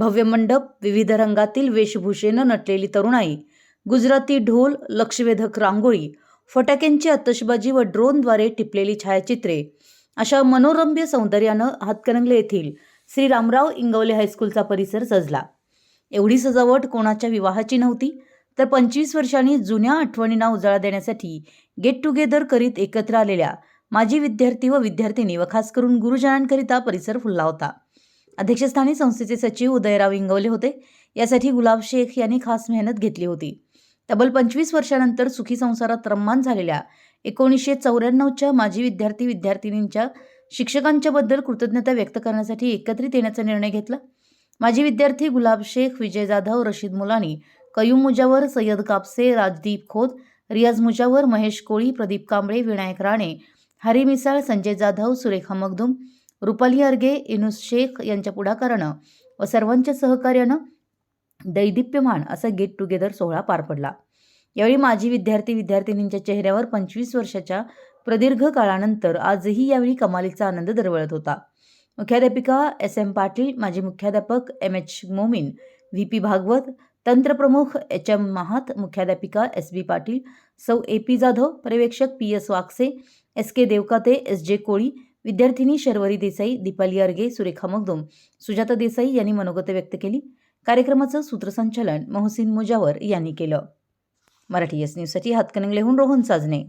भव्य मंडप विविध रंगातील वेशभूषेनं नटलेली तरुणाई गुजराती ढोल लक्षवेधक रांगोळी फटाक्यांची आतषबाजी व ड्रोनद्वारे टिपलेली छायाचित्रे अशा मनोरम्य सौंदर्यानं हातकणंगले येथील श्री रामराव इंगवले हायस्कूलचा परिसर सजला. एवढी सजावट कोणाच्या विवाहाची नव्हती तर पंचवीस वर्षांनी जुन्या आठवणींना उजाळा देण्यासाठी गेट टुगेदर करीत एकत्र आलेल्या माजी विद्यार्थी व विद्यार्थिनी व खास करून गुरुजनांकरिता परिसर फुलला होता. अध्यक्षस्थानी संस्थेचे सचिव उदयराव इंगवले होते. यासाठी गुलाब शेख यांनी खास मेहनत घेतली होती. तब्बल पंचवीस वर्षानंतर सुखी संसारात रम्मान झालेल्या एकोणीसशे चौऱ्याण्णवच्या माजी विद्यार्थी विद्यार्थिनींच्या शिक्षकांच्याबद्दल कृतज्ञता व्यक्त करण्यासाठी एकत्रित येण्याचा निर्णय घेतला. माजी विद्यार्थी गुलाब शेख विजय जाधव रशीद मुलानी कयूम मुजावर सय्यद कापसे राजदीप खोत रियाज मुजावर महेश कोळी प्रदीप कांबळे विनायक राणे हरी मिसाळ संजय जाधव सुरेखा मगदुम रुपाली अर्गे इनुस शेख यांच्या पुढाकारानं व सर्वांच्या सहकार्यानं दैदिप्यमान असा गेट टुगेदर सोहळा पार पडला. यावेळी माजी विद्यार्थी विद्यार्थिनींच्या चेहऱ्यावर पंचवीस वर्षाच्या प्रदीर्घ काळानंतर आजही यावेळी कमालीचा आनंद दरवळत होता. मुख्याध्यापिका एस एम पाटील माजी मुख्याध्यापक M H Momin V P Bhagwat तंत्रप्रमुख H M Mahat मुख्याध्यापिका एस बी पाटील सौ ए पी जाधव पर्यवेक्षक P S Wakse S K Devkate S J Koli विद्यार्थिनी शर्वरी देसाई दीपाली अर्गे सुरेखा मगदुम सुजाता देसाई यांनी मनोगत व्यक्त केली. कार्यक्रमाचं सूत्रसंचालन मोहसिन मुजावर यांनी केलं. मराठी एस न्यूजसाठी हातकणंगलेहून रोहन साजणे